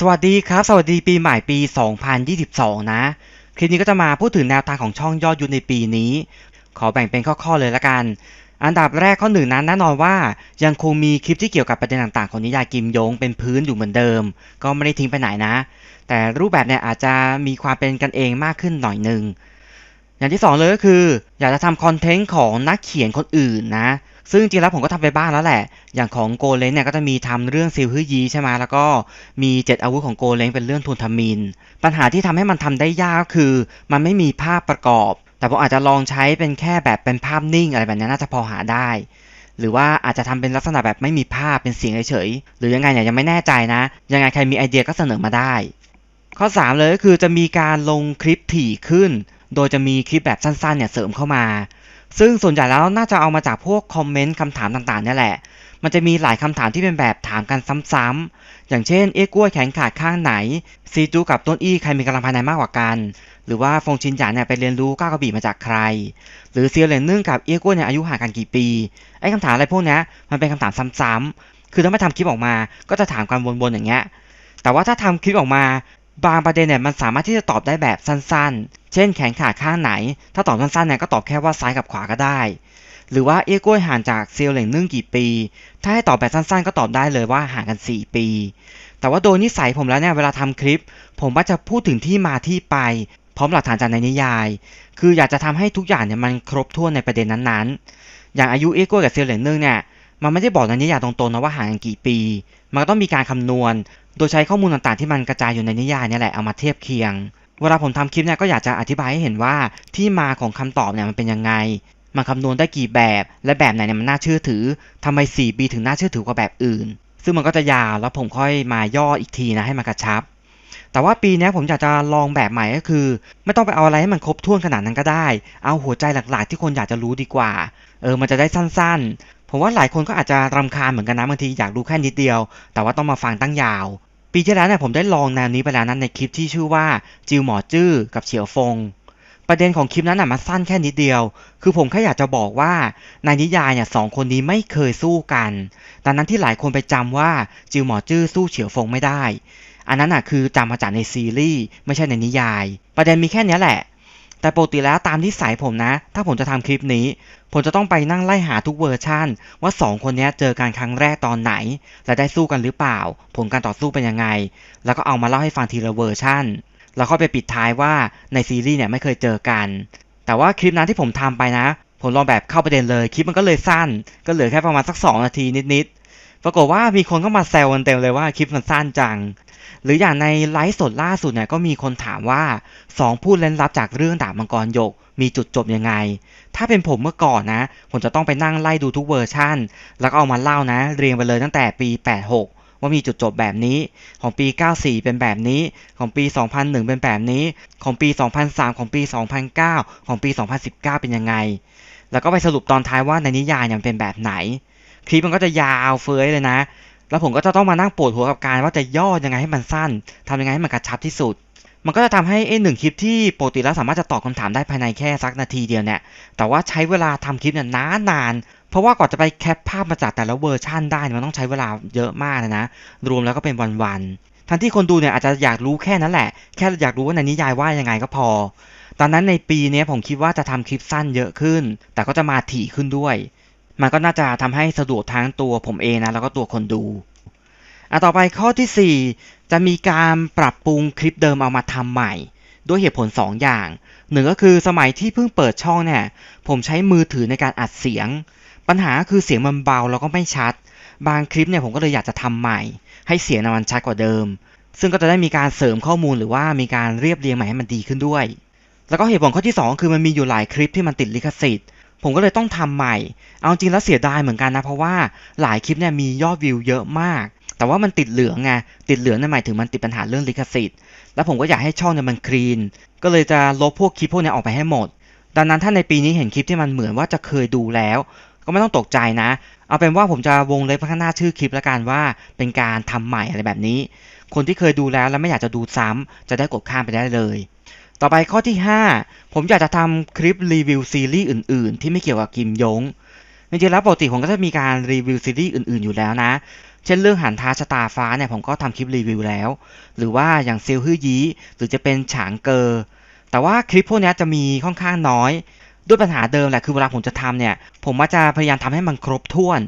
สวัสดีครับ สวัสดีปีใหม่ปี 2022 นะ คลิปนี้ก็จะมาพูดถึงแนวทางของช่องยอดยุในปีนี้ ขอแบ่งเป็นข้อๆเลยละกัน อันดับแรกข้อหนึ่งนั้นแน่นอนว่ายังคงมีคลิปที่เกี่ยวกับประเด็นต่างๆ ของนิยายกิมยงเป็นพื้นอยู่เหมือนเดิม ก็ไม่ได้ทิ้งไปไหนนะ แต่รูปแบบเนี่ยอาจจะมีความเป็นกันเองมากขึ้นหน่อยหนึ่ง อย่างที่สองเลยก็คือ อยากจะทำคอนเทนต์ของนักเขียนคนอื่นนะ ซึ่งจริงๆแล้วผมก็ทำไปบ้างแล้วแหละ อย่างของโกเลนเนี่ยก็จะมีทำเรื่องซิลฮือยีใช่ไหมแล้วก็มีเจ็ดอาวุธของโกเลนเป็นเรื่องทุนทมิน ปัญหาที่ทำให้มันทำได้ยากก็คือ มันไม่มีภาพประกอบ แต่ผมอาจจะลองใช้เป็นแค่แบบเป็นภาพนิ่งอะไรแบบนี้น่าจะพอหาได้ หรือว่าอาจจะทำเป็นลักษณะแบบไม่มีภาพเป็นเสียงเฉยๆหรือยังไงเนี่ยยังไม่แน่ใจนะ ยังไงใครมีไอเดียก็เสนอมาได้ ข้อ 3 เลยก็คือจะมีการลงคลิปถี่ขึ้น โดยจะมีคลิปแบบสั้นๆเนี่ยเสริมเข้ามา ซึ่งส่วนใหญ่แล้วน่าจะเอามาจากพวกคอมเมนต์คำถามต่างๆเนี่ยแหละ มันจะมีหลายคำถามที่เป็นแบบถามกันซ้ำๆ อย่างเช่น เอ๊กล้วยแข็งขาดข้างไหน ซีจูกับต้นอี้ใครมีกำลังภายในมากกว่ากัน หรือว่าฟงชินหยานเนี่ยไปเรียนรู้ก้าวกระบี่มาจากใคร หรือเซียวเหลนนึ่งกับเอ๊กล้วยเนี่ยอายุห่างกันกี่ปี ไอ้คำถามอะไรพวกนี้มันเป็นคำถามซ้ำๆ คือถ้าไม่ทำคลิปออกมา ก็จะถามกันวนๆอย่างเงี้ยแต่ว่าถ้าทำคลิปออกมา บางประเด็นเนี่ยมันสามารถที่จะตอบได้แบบสั้นๆ เช่นแขนขาข้างไหน ถ้าตอบสั้นๆเนี่ยก็ตอบแค่ว่าซ้ายกับขวาก็ได้ หรือว่าเอ้กล้วยห่างจากเซียวเหล่งนึ่งกี่ปี ถ้าให้ตอบแบบสั้นๆ ก็ตอบได้เลยว่าห่างกัน 4 ปี แต่ว่าโดยนิสัยผมแล้วเนี่ยเวลาทำคลิป ผมก็จะพูดถึงที่มาที่ไป พร้อมหลักฐานจากในนิยาย คืออยากจะทำให้ทุกอย่างเนี่ยมันครบถ้วนในประเด็นนั้นๆ อย่างอายุเอ้กล้วยกับเซียวเหล่งนึ่งเนี่ยมันไม่ได้บอกในนิยายตรงๆนะว่าห่างกันกี่ปี มันก็ต้องมีการคำนวณ โดยใช้ข้อมูลต่างๆที่มันกระจายอยู่ในนิยายเนี่ยแหละเอามาเทียบเคียง เวลาผมทำคลิปเนี่ยก็อยากจะอธิบายให้เห็นว่าที่มาของคำตอบเนี่ยมันเป็นยังไง มันคำนวณได้กี่แบบ และแบบไหนเนี่ยมันน่าเชื่อถือทำไม4ปีถึงน่าเชื่อถือกว่าแบบอื่น ซึ่งมันก็จะยาวแล้วผมค่อยมาย่ออีกทีนะให้มันกระชับ แต่ว่าปีนี้ผมอยากจะลองแบบใหม่ก็คือ ไม่ต้องไปเอาอะไรให้มันครบถ้วนขนาดนั้นก็ได้ เอาหัวใจหลักๆ ที่คนอยากจะรู้ดีกว่า เออมันจะได้สั้น ๆ ผมว่าหลายคนก็อาจจะรำคาญเหมือนกันนะบางทีอยากรู้แค่นิดเดียว แต่ว่าต้องมาฟังตั้งยาว ปีที่แล้วเนี่ยผมได้ลองแนวนี้ไปแล้วนั้นในคลิปที่ชื่อว่าจิวหมอจื้อกับเฉียวฟง ประเด็นของคลิปนั้นน่ะมันสั้นแค่นิดเดียว คือผมแค่อยากจะบอกว่าในนิยายเนี่ยสองคนนี้ไม่เคยสู้กันดังนั้นที่หลายคนไปจำว่าจิวหมอจื้อสู้เฉียวฟงไม่ได้ อันนั้นน่ะคือจำมาจากในซีรีส์ไม่ใช่ในนิยาย ประเด็นมีแค่นี้แหละ แต่ปกติแล้วตามที่สายผมนะ ถ้าผมจะทำคลิปนี้ ผมจะต้องไปนั่งไล่หาทุกเวอร์ชั่น ว่าสองคนนี้เจอกันครั้งแรกตอนไหน และได้สู้กันหรือเปล่า ผลการต่อสู้เป็นยังไง แล้วก็เอามาเล่าให้ฟังทีละเวอร์ชั่น แล้วก็ไปปิดท้ายว่าในซีรีส์เนี่ยไม่เคยเจอกัน แต่ว่าคลิปนั้นที่ผมทำไปนะ ผมลองแบบเข้าประเด็นเลย คลิปมันก็เลยสั้น ก็เหลือแค่ประมาณสัก 2 นาทีนิดๆ ปรากฏว่ามีคนเข้ามาแซวกันเต็มเลยว่าคลิปมันสั้นจัง หรืออย่างในไลฟ์สดล่าสุดเนี่ยก็มีคนถามว่า2พูดเล่นลับจากเรื่องดาบมังกรหยก มีจุดจบยังไง ถ้าเป็นผมเมื่อก่อนนะ ผมจะต้องไปนั่งไล่ดูทุกเวอร์ชั่น แล้วก็เอามาเล่านะ เรียงไปเลยตั้งแต่ปี 86ว่ามีจุดจบแบบนี้ของปี 94 เป็นแบบนี้ของปี 2001 เป็นแบบนี้ ของปี 2003 ของปี 2009 ของปี 2019 เป็นยังไง แล้วก็ไปสรุปตอนท้ายว่าในนิยายเนี่ยมันเป็นแบบไหน คลิปมันก็จะยาวเฟ้ยเลยนะ แล้วผมก็จะต้องมานั่งปวดหัวกับการว่าจะย่อยังไงให้มันสั้นทำยังไงให้มันกระชับที่สุด มันก็จะทำให้ไอ้หนึ่งคลิปที่ปกติแล้วสามารถจะตอบคำถามได้ภายในแค่สักนาทีเดียวเนี่ย แต่ว่าใช้เวลาทำคลิปเนี่ยนานนาน เพราะว่าก่อนจะไปแคปภาพมาจากแต่ละเวอร์ชั่นได้มันต้องใช้เวลาเยอะมากเลยนะ รวมแล้วก็เป็นวันๆทั้งที่คนดูเนี่ยอาจจะอยากรู้แค่นั้นแหละ แค่อยากรู้ว่าในนิยายว่ายังไงก็พอ ตอนนั้นในปีนี้ผมคิดว่าจะทำคลิปสั้นเยอะขึ้น แต่ก็จะมาถี่ขึ้นด้วย มันก็น่าจะทำให้สะดวกทั้งตัวผมเองนะแล้วก็ตัวคนดูอะต่อไปข้อที่ 4 จะมีการปรับปรุงคลิปเดิมเอามาทำใหม่ ด้วยเหตุผล 2 อย่างหนึ่งก็คือสมัยที่เพิ่งเปิดช่องเนี่ยผมใช้มือถือในการอัดเสียง ปัญหาคือเสียงมันเบาแล้วก็ไม่ชัด บางคลิปเนี่ยผมก็เลยอยากจะทำใหม่ ให้เสียงมันชัดกว่าเดิม ซึ่งก็จะได้มีการเสริมข้อมูลหรือว่ามีการเรียบเรียงใหม่ให้มันดีขึ้นด้วย แล้วก็เหตุผลข้อที่ 2 คือมันมีอยู่หลายคลิปที่มันติดลิขสิทธิ์ ผมก็เลยต้องทำใหม่ เอาจริงแล้วเสียดายเหมือนกันนะ เพราะว่าหลายคลิปเนี่ยมียอดวิวเยอะมาก แต่ว่ามันติดเหลืองไง ติดเหลืองนั่นหมายถึงมันติดปัญหาเรื่องลิขสิทธิ์ แล้วผมก็อยากให้ช่องเนี่ยมันคลีน ก็เลยจะลบพวกคลิปพวกนี้ออกไปให้หมด ดังนั้นถ้าในปีนี้เห็นคลิปที่มันเหมือนว่าจะเคยดูแล้ว ก็ไม่ต้องตกใจนะ เอาเป็นว่าผมจะวงเล็บข้างหน้าชื่อคลิปละกันว่า เป็นการทำใหม่อะไรแบบนี้ คนที่เคยดูแล้วแล้วไม่อยากจะดูซ้ำจะได้กดข้ามไปได้เลย ต่อไปข้อที่ 5 ผมอยากจะทำคลิปรีวิวซีรีส์อื่นๆ ที่ไม่เกี่ยวกับกิมยงจริงๆแล้วปกติผมก็จะมีการรีวิวซีรีส์อื่นๆอยู่แล้วนะ เช่นเรื่องหันท้าชะตาฟ้าเนี่ยผมก็ทำคลิปรีวิวแล้ว หรือว่าอย่างเซลฮื้อยี้หรือจะเป็นฉางเกอแต่ว่าคลิปพวกนี้จะมีค่อนข้างน้อย ด้วยปัญหาเดิมแหละคือเวลาผมจะทำเนี่ย ผมว่าจะพยายามทำให้มันครบถ้วน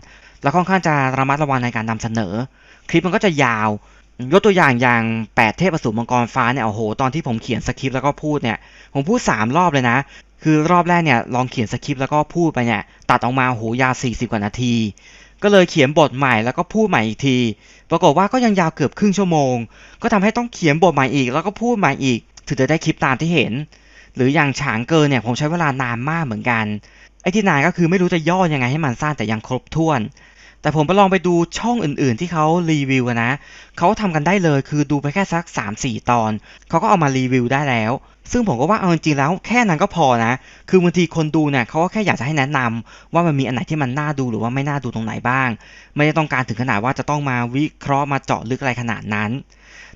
แล้วค่อนข้างจะระมัดระวังในการนำเสนอ คลิปมันก็จะยาว ยกตัวอย่างอย่างแปดเทพอสูรมังกรฟ้าเนี่ยโอ้โหตอนที่ผมเขียนสคริปต์แล้วก็พูดเนี่ยผมพูดสามรอบเลยนะ คือรอบแรกเนี่ยลองเขียนสคริปต์แล้วก็พูดไปเนี่ยตัดออกมาโหยาว40 กว่านาที ก็เลยเขียนบทใหม่แล้วก็พูดใหม่อีกที ปรากฏว่าก็ยังยาวเกือบครึ่งชั่วโมง ก็ทำให้ต้องเขียนบทใหม่อีก แล้วก็พูดใหม่อีก ถึงจะได้คลิปตามที่เห็น หรืออย่างฉางเกินเนี่ยผมใช้เวลานานมากเหมือนกันไอ้ที่นานก็คือไม่รู้จะย่อยังไงให้มันสั้นแต่ยังครบถ้วน แต่ผมไปลองไปดูช่องอื่นๆที่เขารีวิวนะเขาทำกันได้เลยคือดูไปแค่สัก 3-4 ตอน เขาก็เอามารีวิวได้แล้ว ซึ่งผมก็ว่าเอาจริงๆแล้วแค่นั้นก็พอนะ คือบางทีคนดูเนี่ยเขาก็แค่อยากจะให้แนะนำว่ามันมีอันไหนที่มันน่าดูหรือว่าไม่น่าดูตรงไหนบ้าง ไม่ได้ต้องการถึงขนาดว่าจะต้องมาวิเคราะห์มาเจาะลึกอะไรขนาดนั้น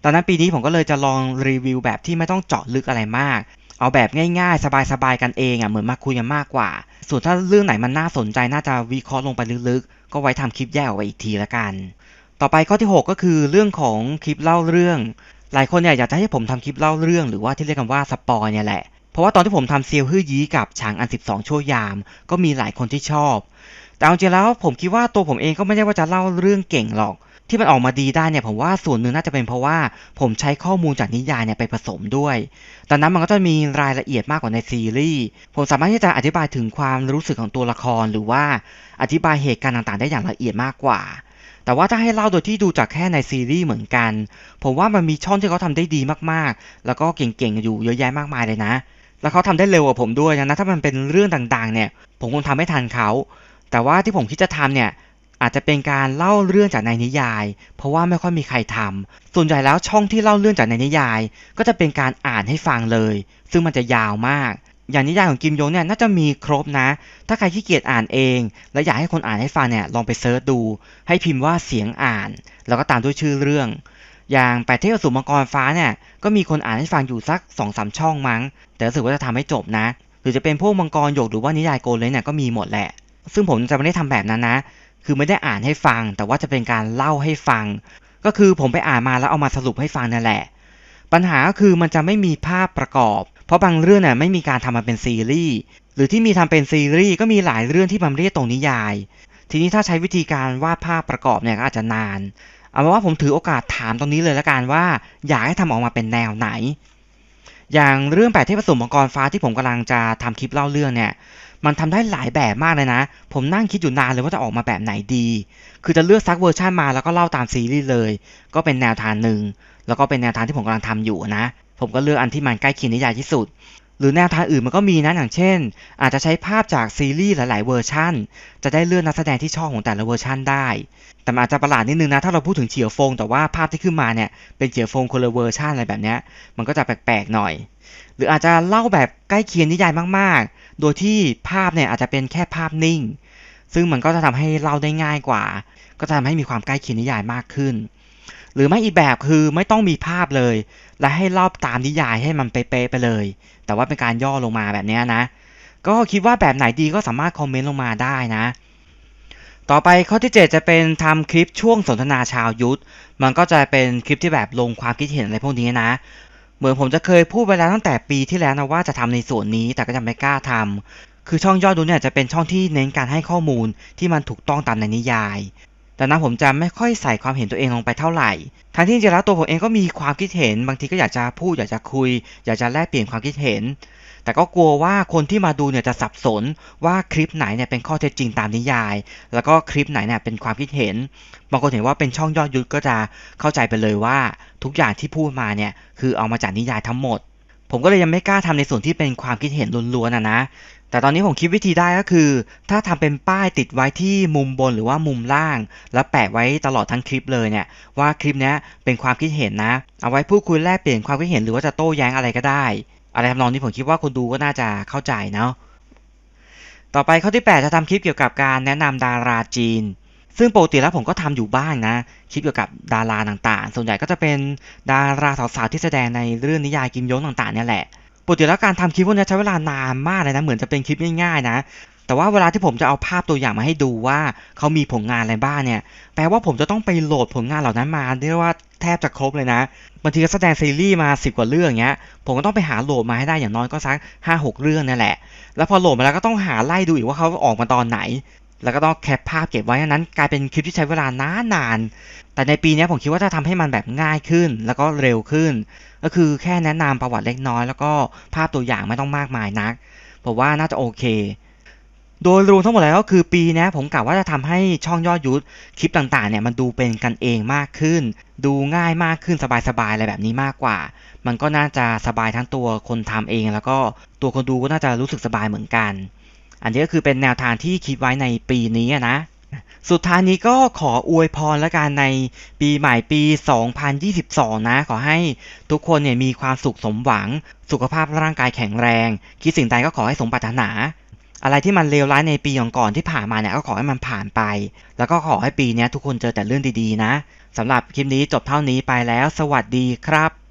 ตอนนั้นปีนี้ผมก็เลยจะลองรีวิวแบบที่ไม่ต้องเจาะลึกอะไรมากเอาแบบง่ายๆ สบายๆ กันเองอะเหมือนมาคุยกันมากกว่า ส่วนถ้าเรื่องไหนมันน่าสนใจน่าจะวิเคราะห์ลงไปลึกๆ ก็ไว้ทำคลิปแยกออกไปอีกทีละกัน ต่อไปข้อที่ 6 ก็คือเรื่องของคลิปเล่าเรื่อง หลายคนเนี่ยอยากจะให้ผมทำคลิปเล่าเรื่อง หรือว่าที่เรียกกันว่าสปอยเนี่ยแหละเพราะว่าตอนที่ผมทำเซียวฮื้อยี้กับฉางอัน 12 ชั่วยาม ก็มีหลายคนที่ชอบ แต่เอาจริงแล้วผมคิดว่าตัวผมเองก็ไม่ได้ว่าจะเล่าเรื่องเก่งหรอก ที่มันออกมาดีได้เนี่ยผมว่าส่วนหนึ่งน่าจะเป็นเพราะว่าผมใช้ข้อมูลจากนิยายเนี่ยไปผสมด้วยดังนั้นมันก็จะมีรายละเอียดมากกว่าในซีรีส์ผมสามารถที่จะอธิบายถึงความรู้สึกของตัวละครหรือว่าอธิบายเหตุการณ์ต่างๆ ได้อย่างละเอียดมากกว่า แต่ว่าถ้าให้เล่าโดยที่ดูจากแค่ในซีรีส์เหมือนกัน ผมว่ามันมีช่องที่เขาทำได้ดีมากๆ แล้วก็เก่งๆอยู่เยอะแยะมากมายเลยนะ แล้วเขาทำได้เร็วกว่าผมด้วยนะถ้ามันเป็นเรื่องต่างๆเนี่ย ผมคงทำไม่ทันเขาแต่ว่าที่ผมคิดจะทำเนี่ย อาจจะเป็นการเล่าเรื่องจากในนิยาย เพราะว่าไม่ค่อยมีใครทำส่วนใหญ่แล้วช่องที่เล่าเรื่องจากในนิยาย ก็จะเป็นการอ่านให้ฟังเลย ซึ่งมันจะยาวมาก อย่างนิยายของกิมยงเนี่ยน่าจะมีครบนะ ถ้าใครขี้เกียจอ่านเอง และอยากให้คนอ่านให้ฟังเนี่ยลองไปเซิร์ชดู ให้พิมพ์ว่าเสียงอ่าน แล้วก็ตามด้วยชื่อเรื่องอย่างแปดเทพสูรมังกรฟ้าเนี่ยก็มีคนอ่านให้ฟังอยู่สัก2อสช่องมั้ง แต่รู้สึกว่าจะทำให้จบนะ หรือจะเป็นพวกมังกรหยกหรือว่านิยายโกเลยเนี่ยก็มีหมดแหละ ซึ่งผมจะไม่ได้ทำแบบนั้นนะ คือไม่ได้อ่านให้ฟัง แต่ว่าจะเป็นการเล่าให้ฟัง ก็คือผมไปอ่านมาแล้วเอามาสรุปให้ฟังนั่นแหละ ปัญหาก็คือมันจะไม่มีภาพประกอบ เพราะบางเรื่องเนี่ยไม่มีการทำมาเป็นซีรีส์หรือที่มีทำเป็นซีรีส์ก็มีหลายเรื่องที่มันไม่ได้ตรงนิยาย ทีนี้ถ้าใช้วิธีการวาดภาพประกอบเนี่ยก็อาจจะนาน เอาเป็นว่าผมถือโอกาสถามตรงนี้เลยละกันว่า อยากให้ทำออกมาเป็นแนวไหน อย่างเรื่องแปดเทพสมมังกรฟ้าที่ผมกำลังจะทำคลิปเล่าเรื่องเนี่ย มันทำได้หลายแบบมากเลยนะ ผมนั่งคิดอยู่นานเลยว่าจะออกมาแบบไหนดี คือจะเลือกซักเวอร์ชันมาแล้วก็เล่าตามซีรีส์เลย ก็เป็นแนวทางหนึ่ง แล้วก็เป็นแนวทางที่ผมกำลังทำอยู่นะ ผมก็เลือกอันที่มันใกล้เคียงนิยายที่สุด หรือแนวทางอื่นมันก็มีนะอย่างเช่น อาจจะใช้ภาพจากซีรีส์หลาย ๆ เวอร์ชันจะได้เลือกนักแสดงที่ชอบของแต่ละเวอร์ชันได้ แต่อาจจะประหลาดนิดนึงนะถ้าเราพูดถึงเฉียวฟง แต่ว่าภาพที่ขึ้นมาเนี่ยเป็นเฉียวฟงคนละเวอร์ชันอะไรแบบนี้มันก็จะแปลกๆหน่อย หรืออาจจะเล่าแบบใกล้เคียงนิยายมาก ๆ โดยที่ภาพเนี่ยอาจจะเป็นแค่ภาพนิ่ง ซึ่งมันก็จะทำให้เล่าได้ง่ายกว่า ก็จะทำให้มีความใกล้เคียงนิยายมากขึ้น หรือไม่อีกแบบคือไม่ต้องมีภาพเลย และให้เล่าตามนิยายให้มันเป๊ะไปเลย แต่ว่าเป็นการย่อลงมาแบบนี้นะ ก็คิดว่าแบบไหนดีก็สามารถคอมเมนต์ลงมาได้นะ ต่อไปข้อที่ 7 จะเป็นทำคลิปช่วงสนทนาชาวยุทธ มันก็จะเป็นคลิปที่แบบลงความคิดเห็นอะไรพวกนี้นะเหมือนผมจะเคยพูดไปแล้วตั้งแต่ปีที่แล้วนะว่าจะทำในส่วนนี้แต่ก็ยังไม่กล้าทำคือช่องยอดดูเนี่ยจะเป็นช่องที่เน้นการให้ข้อมูลที่มันถูกต้องตามในนิยาย แต่นั้นผมจะไม่ค่อยใส่ความเห็นตัวเองลงไปเท่าไหร่ ทั้งที่จริงแล้วตัวผมเองก็มีความคิดเห็น บางทีก็อยากจะพูดอยากจะคุย อยากจะแลกเปลี่ยนความคิดเห็น แต่ก็กลัวว่าคนที่มาดูเนี่ยจะสับสนว่าคลิปไหนเนี่ยเป็นข้อเท็จจริงตามนิยาย แล้วก็คลิปไหนเนี่ยเป็นความคิดเห็น บางคนเห็นว่าเป็นช่องยอดยุทธก็จะเข้าใจไปเลยว่า ทุกอย่างที่พูดมาเนี่ยคือเอามาจากนิยายทั้งหมด ผมก็เลยยังไม่กล้าทำในส่วนที่เป็นความคิดเห็นล้วนๆนะนะ แต่ตอนนี้ผมคิดวิธีได้ก็คือ ถ้าทำเป็นป้ายติดไว้ที่มุมบนหรือว่ามุมล่าง แล้วแปะไว้ตลอดทั้งคลิปเลยเนี่ย ว่าคลิปนี้เป็นความคิดเห็นนะ เอาไว้พูดคุยแลกเปลี่ยนความคิดเห็นหรือว่าจะโต้แย้งอะไรก็ได้ อะไรทำนองนี้ผมคิดว่าคนดูก็น่าจะเข้าใจเนาะ ต่อไปข้อที่ 8 จะทำคลิปเกี่ยวกับการแนะนำดาราจีน ซึ่งปกติแล้วผมก็ทำอยู่บ้างนะ คลิปเกี่ยวกับดาราต่างๆ ส่วนใหญ่ก็จะเป็นดาราสาวๆที่แสดงในเรื่องนิยายกิมยงต่างๆเนี่ยแหละ ปกติแล้วการทำคลิปพวกนี้ใช้เวลานานมากเลยนะ เหมือนจะเป็นคลิปง่ายๆนะ แต่ว่าเวลาที่ผมจะเอาภาพตัวอย่างมาให้ดูว่าเขามีผลงานอะไรบ้างเนี่ย แปลว่าผมจะต้องไปโหลดผลงานเหล่านั้นมาเรียกว่าแทบจะครบเลยนะ บางทีก็แสดงซีรีส์มา 10 กว่าเรื่องเงี้ย ผมก็ต้องไปหาโหลดมาให้ได้อย่างน้อยก็สัก 5-6 เรื่องนั่นแหละ แล้วพอโหลดมาแล้วก็ต้องหาไล่ดูอีกว่าเขาออกมาตอนไหน แล้วก็ต้องแคปภาพเก็บไว้นั้นกลายเป็นคลิปที่ใช้เวลานานาน แต่ในปีนี้ผมคิดว่าจะทำให้มันแบบง่ายขึ้น แล้วก็เร็วขึ้น ก็คือแค่แนะนำประวัติเล็กน้อย แล้วก็ภาพตัวอย่างไม่ต้องมากมายนักผมว่าน่าจะโอเค โดยรวมทั้งหมดแล้วก็คือปีนี้ผมกะว่าจะทำให้ช่องยอดยุทธคลิปต่างๆเนี่ยมันดูเป็นกันเองมากขึ้น ดูง่ายมากขึ้นสบายๆอะไรแบบนี้มากกว่า มันก็น่าจะสบายทั้งตัวคนทำเอง แล้วก็ตัวคนดูก็น่าจะรู้สึกสบายเหมือนกัน อันนี้ก็คือเป็นแนวทางที่คิดไว้ในปีนี้นะสุดท้ายนี้ก็ขออวยพรแล้วกันในปีใหม่ปี 2022 นะ ขอให้ทุกคนเนี่ยมีความสุขสมหวัง สุขภาพร่างกายแข็งแรง คิดสิ่งใดก็ขอให้สมปรารถนา อะไรที่มันเลวร้ายในปีก่อนๆที่ผ่านมาเนี่ยก็ขอให้มันผ่านไป แล้วก็ขอให้ปีนี้ทุกคนเจอแต่เรื่องดีๆนะสำหรับคลิปนี้จบเท่านี้ไปแล้ว สวัสดีครับ